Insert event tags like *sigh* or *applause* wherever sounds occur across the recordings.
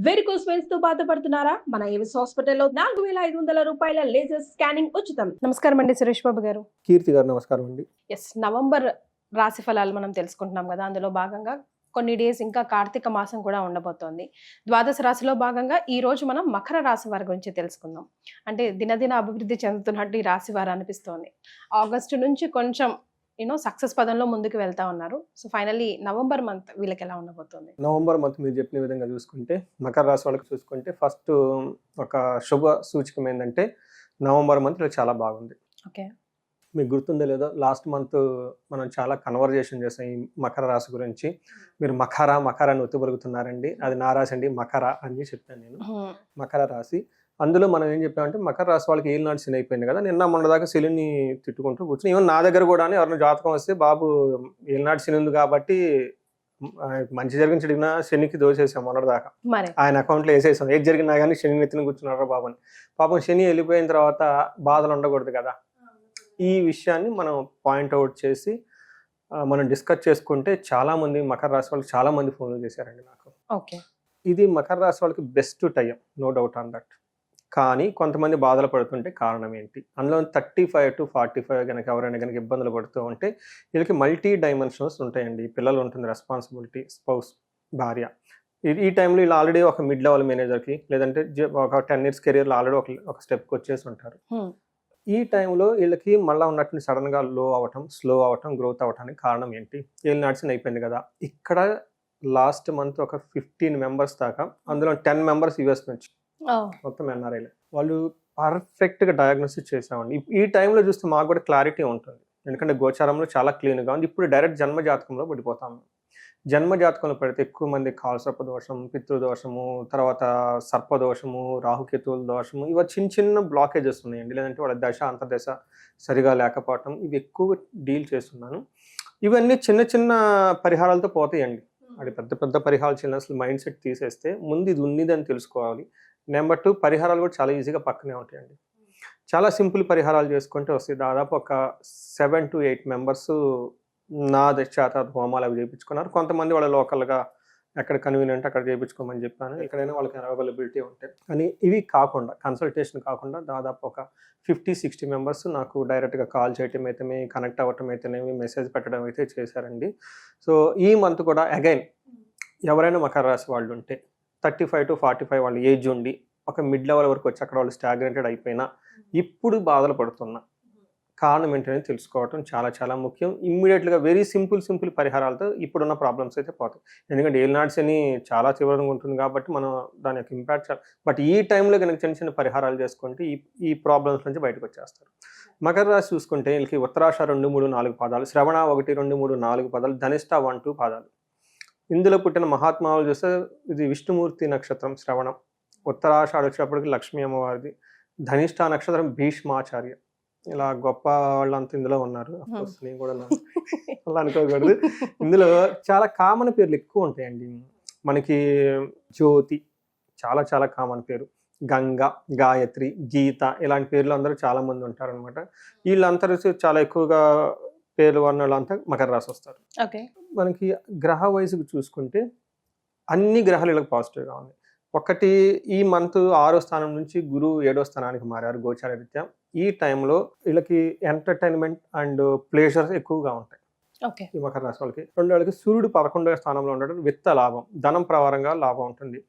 Varicose వెయిన్స్తో బాధపడుతున్నారా? మన Avis హాస్పిటల్లో నాలుగు వేల ఐదు వందల రూపాయల లేజర్ స్కానింగ్ ఉచితం. నమస్కారం అండి సురేష్ బాబు గారు. కీర్తి గారు నమస్కారం అండి. ఎస్ నవంబర్ రాశి ఫలాలు మనం తెలుసుకుంటున్నాం కదా అందులో భాగంగా కొన్ని డేస్ ఇంకా కార్తీక మాసం కూడా ఉండబోతోంది. ద్వాదశ రాశిలో భాగంగా ఈ రోజు మనం మకర రాశి వారి గురించి తెలుసుకుందాం. అంటే దినదిన అభివృద్ధి చెందుతున్నట్టు ఈ రాశి వారు అనిపిస్తోంది. ఆగస్టు నుంచి కొంచెం యూనో సక్సెస్ పదంలో ముందుకు వెళ్తా ఉన్నారు. సో ఫైనల్లీ నవంబర్ మంత్ వీళ్ళకి ఎలా ఉండబోతుంది? నవంబర్ మంత్ మీరు చెప్పిన విధంగా చూసుకుంటే మకర రాశి వాళ్ళకి చూసుకుంటే ఫస్ట్ ఒక శుభ సూచకం ఏంటంటే నవంబర్ మంత్ చాలా బాగుంది. ఓకే మీకు గుర్తుందో లేదో లాస్ట్ మంత్ మనం చాలా కన్వర్జేషన్ చేసాం ఈ మకర రాశి గురించి. మీరు మకర మకర అని ఒత్తుపలుకుతున్నారండి అది నా రాశి అండి మకర అని చెప్పాను నేను. మకర రాశి. అందులో మనం ఏం చెప్పామంటే మకర రాశి వాళ్ళకి నాటి శని అయిపోయింది కదా నిన్న మొన్న దాకా శనిని తిట్టుకుంటూ కూర్చుని ఈవెన్ నా దగ్గర కూడా ఎవరైనా జాతకం వస్తే బాబు ఏళ్ళనాటి శని ఉంది కాబట్టి మంచి జరిగిన చెడిగినా శనికి దోసేసాం మొన్నటిదాకా ఆయన అకౌంట్లో వేసేసాం. ఏది జరిగినా కానీ శని నెత్తిన కూర్చున్నారా బాబు అని పాపం శని వెళ్ళిపోయిన తర్వాత బాధలు ఉండకూడదు కదా. ఈ విషయాన్ని మనం పాయింట్అవుట్ చేసి ఆ, మనం డిస్కస్ చేసుకుంటే చాలా మంది మకర రాశి వాళ్ళు చాలా మంది ఫోన్లు చేశారండి నాకు. ఓకే. ఇది మకర రాశి వాళ్ళకి best time no doubt on that. కానీ కొంతమంది బాధలు పడుతుంటే కారణం ఏంటి? అందులో thirty five to forty five కనుక ఎవరైనా కనుక ఇబ్బందులు పడుతూ ఉంటే వీళ్ళకి మల్టీ డైమెన్షన్స్ ఉంటాయండి పిల్లలు ఉంటుంది రెస్పాన్సిబిలిటీ స్పౌస్ భార్య. ఈ- టైంలో వీళ్ళు ఆల్రెడీ ఒక మిడ్ లెవెల్ మేనేజర్కి లేదంటే ఒక టెన్ ఇయర్స్ కెరియర్లో ఆల్రెడీ ఒక ఒక స్టెప్కి వచ్చేసి ఉంటారు. ఈ టైంలో వీళ్ళకి మళ్ళీ ఉన్నట్టు సడన్గా లో అవటం స్లో అవటం గ్రోత్ అవటానికి కారణం ఏంటి? వీళ్ళు నడిచిన అయిపోయింది కదా. ఇక్కడ లాస్ట్ మంత్ ఒక ఫిఫ్టీన్ మెంబర్స్ దాకా అందులో టెన్ మెంబర్స్ యూఎస్ నుంచి మొత్తం ఎన్ఆర్ఐలే వాళ్ళు పర్ఫెక్ట్గా డయాగ్నోసిస్ చేసామండి ఈ- టైంలో చూస్తే మాకు కూడా క్లారిటీ ఉంటుంది. ఎందుకంటే గోచారంలో చాలా క్లీన్గా ఉంది. ఇప్పుడు డైరెక్ట్ జన్మ జాతకంలో పడిపోతాం. జన్మ జాతకంలో పడితే ఎక్కువ మంది కాలసర్ప దోషం పితృదోషము తర్వాత సర్పదోషము రాహుకేతువుల దోషము ఇవి చిన్న చిన్న బ్లాకేజెస్ ఉన్నాయండి. లేదంటే వాళ్ళ దశ అంతర్దశ సరిగా లేకపోవటం ఇవి ఎక్కువ డీల్ చేస్తున్నాను. ఇవన్నీ చిన్న చిన్న పరిహారాలతో పోతాయండి. అది పెద్ద పెద్ద పరిహారాలు చిన్న అసలు మైండ్ సెట్ తీసేస్తే ముందు ఇది ఉన్నది అని తెలుసుకోవాలి. నెంబర్ టూ పరిహారాలు కూడా చాలా ఈజీగా పక్కనే ఉంటాయండి. చాలా సింపుల్ పరిహారాలు చేసుకుంటే వస్తాయి దాదాపు ఒక సెవెన్ టు ఎయిట్ మెంబర్స్ నా చేత హోమాలు అవి చేయించుకున్నారు. కొంతమంది వాళ్ళ లోకల్గా ఎక్కడ కన్వీనియంట్ అక్కడ చేయించుకోమని చెప్పాను. ఎక్కడైనా వాళ్ళకి అవైలబిలిటీ ఉంటాయి కానీ ఇవి కాకుండా కన్సల్టేషన్ కాకుండా దాదాపు ఒక ఫిఫ్టీ సిక్స్టీ మెంబర్స్ నాకు డైరెక్ట్గా కాల్ చేయటం అయితేనే కనెక్ట్ అవ్వటం అయితేనేమి మెసేజ్ పెట్టడం అయితే చేశారండి. సో ఈ మంత్ కూడా అగైన్ ఎవరైనా మకర రాశి వాళ్ళు ఉంటే thirty five to forty five వాళ్ళ ఏజ్ ఉండి ఒక మిడ్ లెవెల్ వరకు వచ్చి అక్కడ వాళ్ళు స్టాగ్నెంటెడ్ అయిపోయినా ఇప్పుడు బాధలు పడుతున్నా కారణం ఏంటనేది తెలుసుకోవటం చాలా చాలా ముఖ్యం. ఇమ్మీడియట్గా వెరీ సింపుల్ సింపుల్ పరిహారాలతో ఇప్పుడున్న ప్రాబ్లమ్స్ అయితే పోతాయి. ఎందుకంటే ఏలినాడ్స్ అని చాలా తీవ్రంగా ఉంటుంది కాబట్టి మనం దాని యొక్క ఇంపాక్ట్ చాలా బట్ ఈ టైంలో కనుక చిన్న చిన్న పరిహారాలు చేసుకుంటే ఈ ఈ ప్రాబ్లమ్స్ నుంచి బయటకు వచ్చేస్తారు. మకర రాశి చూసుకుంటే వీళ్ళకి ఉత్తరాష రెండు మూడు నాలుగు పాదాలు శ్రవణ ఒకటి రెండు మూడు నాలుగు పాదాలు ధనిష్ట వన్ టూ పాదాలు. ఇందులో పుట్టిన మహాత్మావులు చూస్తే ఇది విష్ణుమూర్తి నక్షత్రం శ్రవణం. ఉత్తరాషాఢ వచ్చేటప్పటికి లక్ష్మీ అమ్మవారిది. ధనిష్ట నక్షత్రం భీష్మాచార్య. ఇలా గొప్ప వాళ్ళంతా ఇందులో ఉన్నారు. నేను కూడా. అలా అనుకోకూడదు. ఇందులో చాలా కామన్ పేర్లు ఎక్కువ ఉంటాయండి. మనకి జ్యోతి చాలా చాలా కామన్ పేరు. గంగ గాయత్రి గీత ఇలాంటి పేర్లు అందరూ చాలా మంది ఉంటారు అనమాట వీళ్ళందరూ చాలా ఎక్కువగా పేర్లు ఉన్న వాళ్ళంతా మకర రాశి వస్తారు. ఓకే. మనకి గ్రహ వైజ్కి చూసుకుంటే అన్ని గ్రహాలు వీళ్ళకి పాజిటివ్గా ఉన్నాయి. ఒకటి ఈ మంత్ ఆరో స్థానం నుంచి గురువు ఏడో స్థానానికి మారారు గోచార రీత్యా ఈ టైంలో వీళ్ళకి ఎంటర్టైన్మెంట్ అండ్ ప్లేజర్స్ ఎక్కువగా ఉంటాయి. ఓకే. ఈ మకర రాశి వాళ్ళకి. రెండు వాళ్ళకి సూర్యుడు పదకొండవ స్థానంలో ఉండడం విత్త లాభం. ధనం ప్రవారంగా లాభం ఉంటుంది.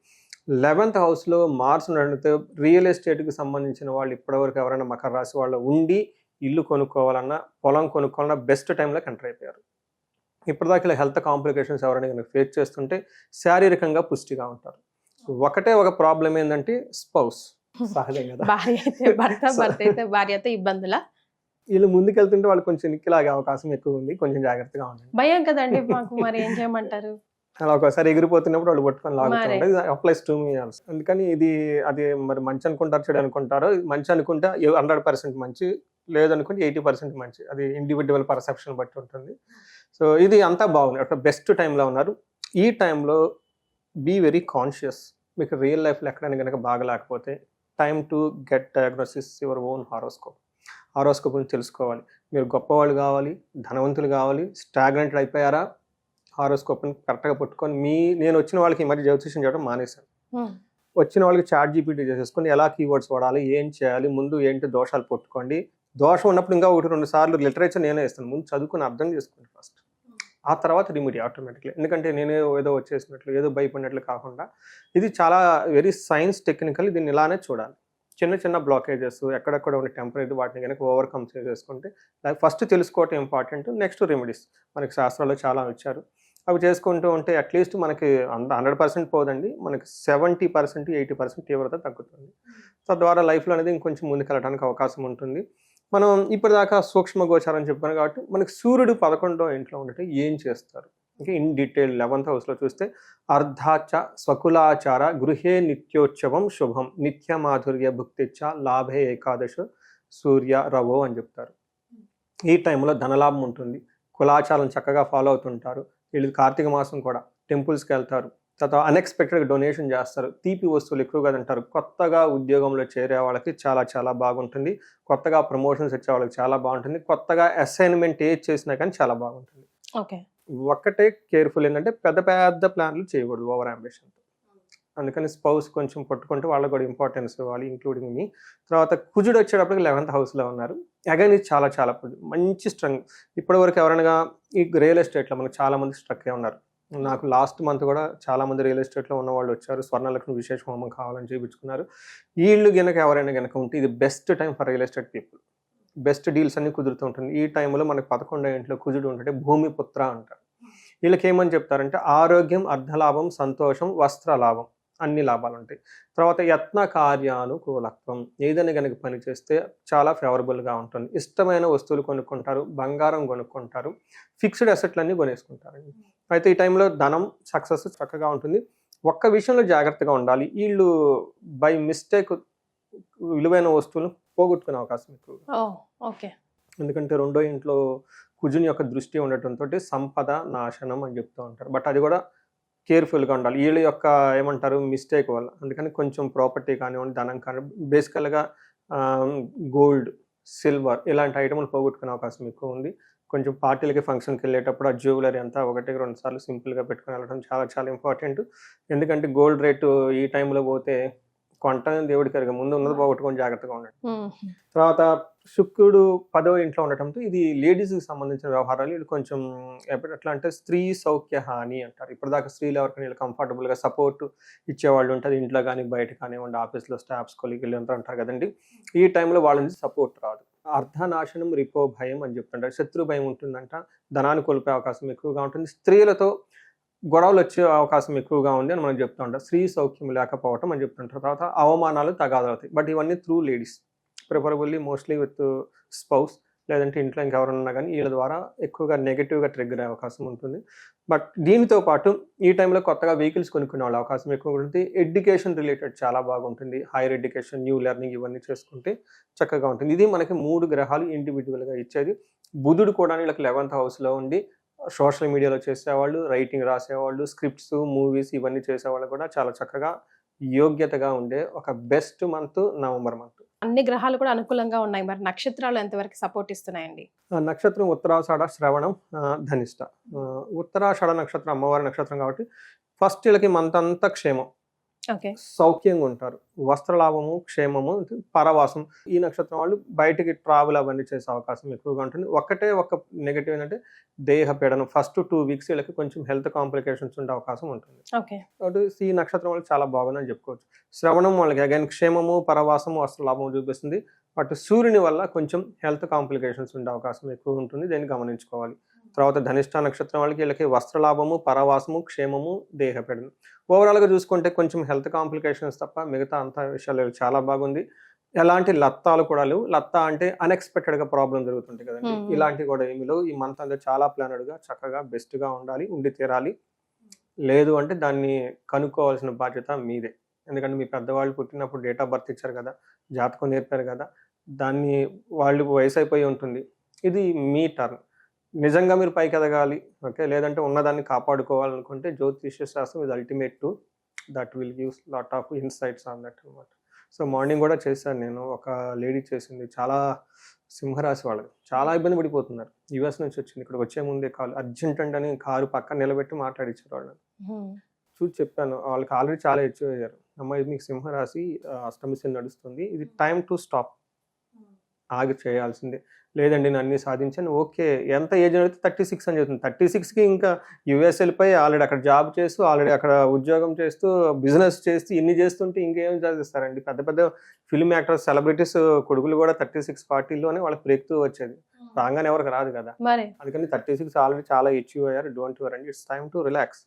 లెవెన్త్ హౌస్లో మార్స్ ఉండడంతో రియల్ ఎస్టేట్కి సంబంధించిన వాళ్ళు ఇప్పటివరకు ఎవరైనా మకర రాశి వాళ్ళు ఉండి ఇల్లు కొనుక్కోవాలన్నా పొలం కొనుక్కోవాలన్నా బెస్ట్ టైంలోకి ఎంటర్ అయిపోయారు. ఇప్పటిదాకా ఇలా హెల్త్ కాంప్లికేషన్స్ ఎవరైనా కనుక ఫేస్ చేస్తుంటే శారీరకంగా పుష్టిగా ఉంటారు. ఒకటే ఒక ప్రాబ్లం ఏంటంటే స్పౌస్ సహజం కదా. భార్య అయితే భర్త *laughs* భర్త అయితే భార్యతో ఇబ్బందుల? వీళ్ళు ముందుకెళ్తుంటే వాళ్ళు కొంచెం నిక్కిలాగే అవకాశం ఎక్కువ ఉంది కొంచెం జాగ్రత్తగా ఉండండి. భయం కదండి మాకు మరి ఏం చేయమంటారు? *laughs* అలా ఒకసారి ఎగిరిపోతున్నప్పుడు వాళ్ళు పట్టుకొని. లాగుతుంటారు అప్లైస్ టు మీ అందుకని ఇది అది మరి మంచి అనుకుంటారు చెడు అనుకుంటారు. మంచి అనుకుంటే హండ్రెడ్ పర్సెంట్ మంచి లేదనుకుంటే ఎయిటీ పర్సెంట్ మంచి అది ఇండివిజువల్ పర్సెప్షన్ బట్టి ఉంటుంది. సో ఇది అంతా బాగుంది. ఒక బెస్ట్ టైంలో ఉన్నారు. ఈ టైంలో బీ వెరీ కాన్షియస్ మీకు రియల్ లైఫ్లో ఎక్కడైనా కనుక బాగా లేకపోతే time to get diagnosis your own horoscope horoscope గురించి తెలుసుకోవాలి. మీరు గొప్పవాళ్ళు కావాలి ధనవంతులు కావాలి స్టాగ్నెంటెడ్ అయిపోయారా? హారోస్కోప్ని కరెక్ట్గా పట్టుకొని మీ నేను వచ్చిన వాళ్ళకి ఈ మధ్య జ్యోతిష్యం చేయడం మానేశాను. ఉమ్, వచ్చిన వాళ్ళకి చాట్ జీపీటీ చేసేసుకొని ఎలా కీవర్డ్స్ వాడాలి ఏం చేయాలి ముందు ఏంటి దోషాలు పట్టుకోండి దోషం ఉన్నప్పుడు ఇంకా ఒకటి రెండు సార్లు లిటరేచర్ నేనే ఇస్తాను ముందు చదువుకుని అర్థం చేసుకోండి ఫస్ట్ ఆ తర్వాత రిమిడీ ఆటోమేటిక్లీ ఎందుకంటే నేనే ఏదో వచ్చేసినట్లు ఏదో భయపడినట్లు కాకుండా ఇది చాలా వెరీ సైన్స్ టెక్నికల్ దీన్ని ఇలానే చూడాలి. చిన్న చిన్న బ్లాకేజెస్ ఎక్కడెక్కడ ఉన్న టెంపరీ వాటిని కనుక ఓవర్కమ్ చేసేసుకుంటే ఫస్ట్ తెలుసుకోవటం ఇంపార్టెంట్ నెక్స్ట్ రెమెడీస్ మనకి శాస్త్రాల్లో చాలా ఇచ్చారు. అవి చేసుకుంటూ ఉంటే అట్లీస్ట్ మనకి అంత హండ్రెడ్ పర్సెంట్ పోదండి. మనకి సెవెంటీ పర్సెంట్ ఎయిటీ పర్సెంట్ తీవ్రత తగ్గుతుంది. తద్వారా లైఫ్లో అనేది ఇంకొంచెం ముందుకెళ్ళడానికి అవకాశం ఉంటుంది. మనం ఇప్పటిదాకా సూక్ష్మ గోచారం చెప్పాను కాబట్టి మనకి సూర్యుడు పదకొండో ఇంట్లో ఉండటం ఏం చేస్తారు? ఇంకా ఇన్ డీటెయిల్ లెవెన్త్ హౌస్లో చూస్తే అర్ధాచ స్వకులాచార గృహే నిత్యోత్సవం శుభం నిత్య మాధుర్య భుక్తిచ్చ లాభే ఏకాదశ సూర్య రవో అని చెప్తారు. ఈ టైంలో ధనలాభం ఉంటుంది. కులాచారం చక్కగా ఫాలో అవుతుంటారు. వీళ్ళు కార్తీక మాసం కూడా టెంపుల్స్కి వెళ్తారు. తర్వాత అన్ఎక్స్పెక్టెడ్గా డొనేషన్ చేస్తారు. తీపి వస్తువులు ఎక్కువగా తింటారు. కొత్తగా ఉద్యోగంలో చేరే వాళ్ళకి చాలా చాలా బాగుంటుంది. కొత్తగా ప్రమోషన్స్ వచ్చే వాళ్ళకి చాలా బాగుంటుంది. కొత్తగా అసైన్మెంట్ ఏది చేసినా కానీ చాలా బాగుంటుంది. ఓకే. ఒక్కటే కేర్ఫుల్ ఏంటంటే పెద్ద పెద్ద ప్లాన్లు చేయకూడదు ఓవర్ అంబిషన్ అందుకని స్పౌస్ కొంచెం పట్టుకుంటే వాళ్ళకి కూడా ఇంపార్టెన్స్ ఇవ్వాలి ఇంక్లూడింగ్ మీ తర్వాత కుజుడు వచ్చేటప్పటికి లెవెన్త్ హౌస్లో ఉన్నారు. అగైన్ ఇది చాలా చాలా మంచి స్ట్రంగ్ ఇప్పటివరకు ఎవరైనా ఈ రియల్ ఎస్టేట్లో మనకు చాలా మంది స్ట్రక్ అయి ఉన్నారు. నాకు లాస్ట్ మంత్ కూడా చాలామంది రియల్ ఎస్టేట్లో ఉన్న వాళ్ళు వచ్చారు. స్వర్ణలక్ష్మి విశేష హోమం కావాలని చేయించుకున్నారు వీళ్ళు గనక ఎవరైనా గనక ఉంటే ఇది best time for real estate people best deals అన్ని కుదురుతూ ఉంటుంది. ఈ టైంలో మనకు పదకొండో ఇంట్లో కుజుడు ఉంటే భూమి పుత్ర అంటారు. వీళ్ళకి ఏమని చెప్తారంటే ఆరోగ్యం అర్ధలాభం సంతోషం వస్త్ర లాభం అన్ని లాభాలు ఉంటాయి. తర్వాత యత్న కార్యానుకూలత్వం ఏదైనా కనుక పని చేస్తే చాలా ఫేవరబుల్గా ఉంటుంది. ఇష్టమైన వస్తువులు కొనుక్కుంటారు బంగారం కొనుక్కుంటారు ఫిక్స్డ్ అసెట్లన్నీ కొనేసుకుంటారండి అయితే ఈ టైంలో ధనం సక్సెస్ చక్కగా ఉంటుంది. ఒక్క విషయంలో జాగ్రత్తగా ఉండాలి. వీళ్ళు బై మిస్టేక్ విలువైన వస్తువులను పోగొట్టుకునే అవకాశం ఎక్కువ ఓకే. ఎందుకంటే రెండో ఇంట్లో కుజుని యొక్క దృష్టి ఉండటంతో సంపద నాశనం అని చెప్తూ ఉంటారు. బట్ అది కూడా కేర్ఫుల్గా ఉండాలి. వీళ్ళ యొక్క ఏమంటారు మిస్టేక్ వల్ల. అందుకని కొంచెం ప్రాపర్టీ కానివ్వండి ధనం కానీ బేసికల్గా గోల్డ్ సిల్వర్ ఇలాంటి ఐటమ్లు పోగొట్టుకునే అవకాశం ఎక్కువ ఉంది. కొంచెం పార్టీలకి ఫంక్షన్కి వెళ్ళేటప్పుడు ఆ జ్యువెలరీ అంతా ఒకటి రెండు సార్లు సింపుల్గా పెట్టుకుని వెళ్ళడం చాలా చాలా ఇంపార్టెంట్. ఎందుకంటే గోల్డ్ రేటు ఈ టైంలో పోతే కొంట దేవుడికి ముందు ఉన్నది పోగొట్టుకొని జాగ్రత్తగా ఉండండి. తర్వాత శుక్రుడు పదవ ఇంట్లో ఉండటంతో ఇది లేడీస్కి సంబంధించిన వ్యవహారాలు. వీళ్ళు కొంచెం ఎట్లా అంటే స్త్రీ సౌఖ్య హాని అంటారు. ఇప్పటిదాకా స్త్రీలు ఎవరికైనా వీళ్ళు కంఫర్టబుల్గా సపోర్ట్ ఇచ్చేవాళ్ళు ఉంటారు ఇంట్లో కానీ బయట కానివ్వండి ఆఫీస్లో స్టాఫ్స్ కొలికి వీళ్ళంతా ఉంటారు కదండి. ఈ టైంలో వాళ్ళ నుంచి సపోర్ట్ రాదు. అర్ధనాశనం రిపో భయం అని చెప్తుంటారు. శత్రు భయం ఉంటుందంట. ధనాన్ని కోల్పోయే అవకాశం ఎక్కువగా ఉంటుంది. స్త్రీలతో గొడవలు వచ్చే అవకాశం ఎక్కువగా ఉంది అని మనం చెప్తుంటాం స్త్రీ సౌఖ్యం లేకపోవటం అని చెప్తుంటారు. తర్వాత అవమానాలు తగాదవుతాయి బట్ ఇవన్నీ through ladies preferably mostly with spouse లేదంటే ఇంట్లో ఇంకెవరన్నా కానీ వీళ్ళ ద్వారా ఎక్కువగా నెగిటివ్గా ట్రిగ్గర్ అయ్యే అవకాశం ఉంటుంది. బట్ దీనితో పాటు ఈ టైంలో కొత్తగా వెహికల్స్ కొనుక్కునే వాళ్ళ అవకాశం ఎక్కువ ఉంటుంది. ఎడ్యుకేషన్ రిలేటెడ్ చాలా బాగుంటుంది. హైయర్ ఎడ్యుకేషన్ న్యూ లెర్నింగ్ ఇవన్నీ చేసుకుంటే చక్కగా ఉంటుంది. ఇది మనకి మూడు గ్రహాలు ఇండివిజువల్గా ఇచ్చేది. బుధుడు కూడా వీళ్ళకి లెవెన్త్ హౌస్లో ఉండి సోషల్ మీడియాలో చేసేవాళ్ళు రైటింగ్ రాసేవాళ్ళు స్క్రిప్ట్స్ మూవీస్ ఇవన్నీ చేసేవాళ్ళు కూడా చాలా చక్కగా యోగ్యతగా ఉండే ఒక బెస్ట్ మంత్ నవంబర్ మంత్ అన్ని గ్రహాలు కూడా అనుకూలంగా ఉన్నాయి. మరి నక్షత్రాలు ఎంతవరకు సపోర్ట్ ఇస్తున్నాయండి? నక్షత్రం ఉత్తరాషాఢ శ్రవణం ధనిష్ట. ఉత్తరాషాఢ నక్షత్రం అమ్మవారి నక్షత్రం కాబట్టి ఫస్ట్ వీళ్ళకి మంత్ క్షేమం. సౌఖ్యంగా ఉంటారు. వస్త్రలాభము క్షేమము పరవాసం. ఈ నక్షత్రం వాళ్ళు బయటికి ట్రావెల్ అవన్నీ చేసే అవకాశం ఎక్కువగా ఉంటుంది. ఒకటే ఒక నెగటివ్ ఏంటంటే దేహ పీడనం. ఫస్ట్ టూ వీక్స్ వీళ్ళకి కొంచెం హెల్త్ కాంప్లికేషన్స్ ఉండే అవకాశం ఉంటుంది. కాబట్టి ఈ నక్షత్రం వాళ్ళకి చాలా బాగుందని చెప్పుకోవచ్చు. శ్రవణం వాళ్ళకి అగైన్ క్షేమము పరవాసము వస్త్రలాభము చూపిస్తుంది. బట్ సూర్యుని వల్ల కొంచెం హెల్త్ కాంప్లికేషన్స్ ఉండే అవకాశం ఎక్కువ ఉంటుంది. దీన్ని గమనించుకోవాలి. తర్వాత ధనిష్ట నక్షత్రం వాళ్ళకి వీళ్ళకి వస్త్రలాభము పరవాసము క్షేమము దేహపీడనం. ఓవరాల్గా చూసుకుంటే కొంచెం హెల్త్ కాంప్లికేషన్స్ తప్ప మిగతా అంతా విషయాలు చాలా బాగుంది. ఎలాంటి లత్తాలు కూడా లేవు. లత్తా అంటే అన్ఎక్స్పెక్టెడ్గా ప్రాబ్లం జరుగుతుంటాయి కదండి. ఇలాంటివి కూడా ఏమి లేవు. ఈ మంత్ అంతా చాలా ప్లానెడ్గా చక్కగా బెస్ట్గా ఉండాలి. ఉండి తీరాలి. లేదు అంటే దాన్ని కనుక్కోవాల్సిన బాధ్యత మీదే. ఎందుకంటే మీ పెద్దవాళ్ళు పుట్టినప్పుడు డేట్ ఆఫ్ బర్త్ ఇచ్చారు కదా. జాతకం నేర్పారు కదా. దాన్ని వాళ్ళు వయసు అయిపోయి ఉంటుంది. ఇది మీ టర్న్ నిజంగా మీరు పైకి ఎదగాలి ఓకే? లేదంటే ఉన్నదాన్ని కాపాడుకోవాలనుకుంటే జ్యోతిష్య శాస్త్రం ఇది ultimate to that will gives lot of insights on that అనమాట సో మార్నింగ్ కూడా చేశాను నేను. ఒక లేడీ చేసింది. చాలా సింహరాశి వాళ్ళకి చాలా ఇబ్బంది పడిపోతున్నారు. యుఎస్ నుంచి వచ్చింది. ఇక్కడికి వచ్చే ముందే కాల్. అర్జెంట్ అంటే అని కారు పక్కన నిలబెట్టి మాట్లాడించారు వాళ్ళని. చూసి చెప్పాను. వాళ్ళకి ఆల్రెడీ చాలా హెచ్చు అయ్యారు అమ్మ ఇది మీకు సింహరాశి ఆ, అష్టమి శని నడుస్తుంది. ఇది టైం టు స్టాప్ ఆగి చేయాల్సిందే. లేదండి నేను అన్ని సాధించాను. ఓకే ఎంత ఏజ్ అయితే థర్టీ సిక్స్ అని చెప్తుంది థర్టీ సిక్స్కి ఇంకా యుఎస్ వెళ్ళిపోయి ఆల్రెడీ అక్కడ జాబ్ చేస్తూ ఆల్రెడీ అక్కడ ఉద్యోగం చేస్తూ బిజినెస్ చేస్తూ ఇన్ని చేస్తుంటే ఇంకేం చదివిస్తారండి పెద్ద పెద్ద ఫిల్మ్ యాక్టర్స్ సెలబ్రిటీస్ కొడుకులు కూడా థర్టీ సిక్స్ ఫార్టీలోనే వాళ్ళకి బ్రేక్ వచ్చేది. రాగానే ఎవరికి రాదు కదా? అందుకని థర్టీ సిక్స్ ఆల్రెడీ చాలా అచీవ్ అయ్యారు. డోంట్ వర్ అండి it's time to relax.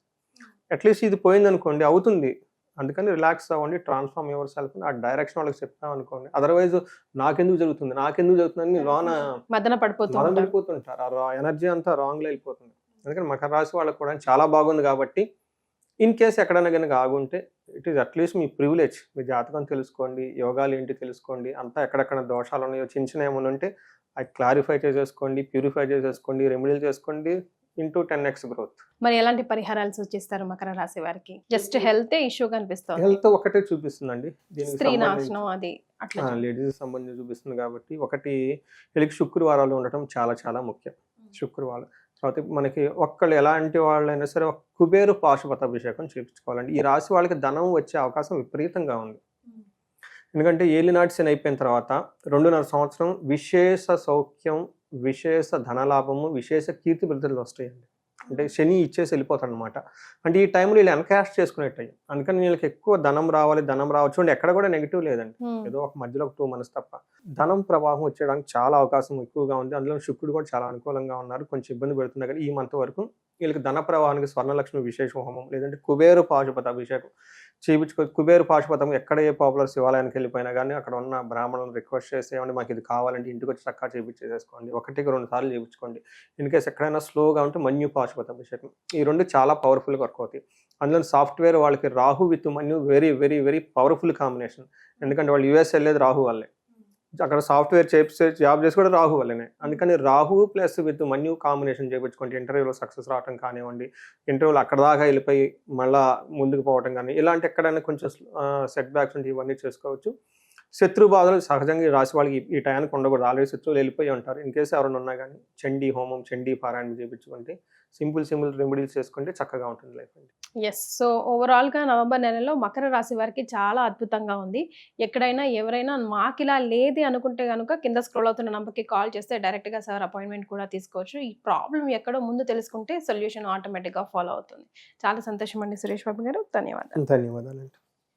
At least ఇది పోయింది అనుకోండి అవుతుంది. అందుకని రిలాక్స్ అవ్వండి ట్రాన్స్ఫార్మ్ యువర్ సెల్ఫ్ ఆ డైరెక్షన్ వాళ్ళకి చెప్తాం అనుకోండి. అదర్వైజ్ నాకెందుకు జరుగుతుంది? నాకెందుకు జరుగుతుంది అని లోన మదన పడిపోతూ మనం ఉంటారు. వెళ్ళిపోతుంటారు ఆ ఎనర్జీ అంతా రాంగ్లో వెళ్ళిపోతుంది. అందుకని మకర రాశి వాళ్ళకి కూడా చాలా బాగుంది కాబట్టి ఇన్ కేస్ ఎక్కడైనా కనుక ఆగుంటే ఇట్ ఈస్ అట్లీస్ట్ మీ ప్రివిలేజ్ మీ జాతకం తెలుసుకోండి యోగాలు ఏంటి తెలుసుకోండి అంతా ఎక్కడెక్కడ దోషాలు ఉన్నాయో చిన్న చిన్న ఏమైనా ఉంటే అవి క్లారిఫై చేసేసుకోండి ప్యూరిఫై చేసేసుకోండి రెమెడీలు చేసుకోండి ఇంటూ టెన్ ఎక్స్ గ్రోత్ మరి ఎలాంటి పరిహారాలు సూచిస్తారు మకర రాశి వారికి? జస్ట్ హెల్త్ ఇష్యూ కనిపిస్తుంది. హెల్త్ ఒకటే చూపిస్తుందండి. స్త్రీ నాశనం అది లేడీస్ సంబంధించి చూపిస్తుంది కాబట్టి ఒకటి వీళ్ళకి శుక్రవారాలు ఉండటం చాలా చాలా ముఖ్యం. శుక్రవారం. తర్వాత మనకి ఒక్కళ్ళు ఎలాంటి వాళ్ళైనా సరే ఒక కుబేరు పాశుపతాభిషేకం చేయించుకోవాలండి. ఈ రాశి వాళ్ళకి ధనం వచ్చే అవకాశం విపరీతంగా ఉంది. ఎందుకంటే ఏలినాటి శని అయిపోయిన తర్వాత రెండున్నర సంవత్సరం విశేష సౌఖ్యం విశేష ధనలాభము విశేష కీర్తి ప్రతిలు వస్తాయండి. అంటే శని ఇచ్చేసి వెళ్ళిపోతాడు అనమాట అంటే ఈ టైంలో వీళ్ళు ఎన్కాష్ చేసుకునేట్టు అందుకని వీళ్ళకి ఎక్కువ ధనం రావాలి ధనం రావచ్చు అంటే ఎక్కడ కూడా నెగిటివ్ లేదండి. ఏదో ఒక మధ్యలో ఒక టూ మంత్స్ తప్ప. ధనం ప్రవాహం వచ్చేయడానికి చాలా అవకాశం ఎక్కువగా ఉంది. అందులో శుక్రుడు కూడా చాలా అనుకూలంగా ఉన్నారు. కొంచెం ఇబ్బంది పెడుతుంది కానీ ఈ మంత్ వరకు వీళ్ళకి ధన ప్రవాహానికి స్వర్ణలక్ష్మి విశేష హోమం లేదంటే కుబేరు పాశుపత అభిషేకం చేయించుకో కుబేరు పాశుపతం ఎక్కడ ఏ పాపులర్ శివాలయానికి వెళ్ళిపోయినా కానీ అక్కడ ఉన్న బ్రాహ్మణులను రిక్వెస్ట్ చేసేయండి మాకు ఇది కావాలంటే ఇంటికి వచ్చి చక్కగా చేయించేసేసుకోండి ఒకటికి రెండు సార్లు చేయించుకోండి. ఇన్ కేస్ ఎక్కడైనా స్లోగా ఉంటే మన్యు పాశుపతం అభిషేకం. ఈ రెండు చాలా పవర్ఫుల్గా వర్క్ అవుతాయి అందులో సాఫ్ట్వేర్ వాళ్ళకి Rahu with మన్యు very very very powerful combination. ఎందుకంటే వాళ్ళు యూఎస్ వెళ్ళేది రాహు వాళ్ళే అక్కడ సాఫ్ట్వేర్ చేసి జాబ్ చేసి కూడా రాహు వల్లనే. అందుకని రాహు ప్లస్ విత్ మన్యు కాంబినేషన్ చేయించుకోండి ఇంటర్వ్యూలో సక్సెస్ రావడం కానివ్వండి ఇంటర్వ్యూలో అక్కడ దాకా వెళ్ళిపోయి మళ్ళా ముందుకు పోవటం కానీ ఇలాంటి ఎక్కడైనా కొంచెం సెట్ బ్యాక్స్ ఉంటే ఇవన్నీ చేసుకోవచ్చు. శత్రు బాధలు సహజంగా ఈ రాశి వాళ్ళకి ఈ- టయానికి ఉండకూడదు. ఆల్రెడీ శత్రువులు వెళ్ళిపోయి ఉంటారు. ఇన్ కేసు ఎవరైనా ఉన్నా కానీ చండీ హోమం చండీ పారాయణ చేయించుకుంటే సింపుల్ సింపుల్ రెమెడీస్ చేసుకుంటే చక్కగా ఉంటుంది లైఫ్ అండి. ఎస్ సో ఓవరాల్గా నవంబర్ నెలలో మకర రాశి వారికి చాలా అద్భుతంగా ఉంది. ఎక్కడైనా ఎవరైనా మాకు ఇలా లేది అనుకుంటే కనుక కింద స్క్రోల్ అవుతున్న నంబర్కి కాల్ చేస్తే డైరెక్ట్గా సార్ అపాయింట్మెంట్ కూడా తీసుకోవచ్చు. ఈ ప్రాబ్లం ఎక్కడో ముందు తెలుసుకుంటే సొల్యూషన్ ఆటోమేటిక్గా ఫాలో అవుతుంది. చాలా సంతోషం అండి సురేష్ బాబు గారు. ధన్యవాదాలు. ధన్యవాదాలు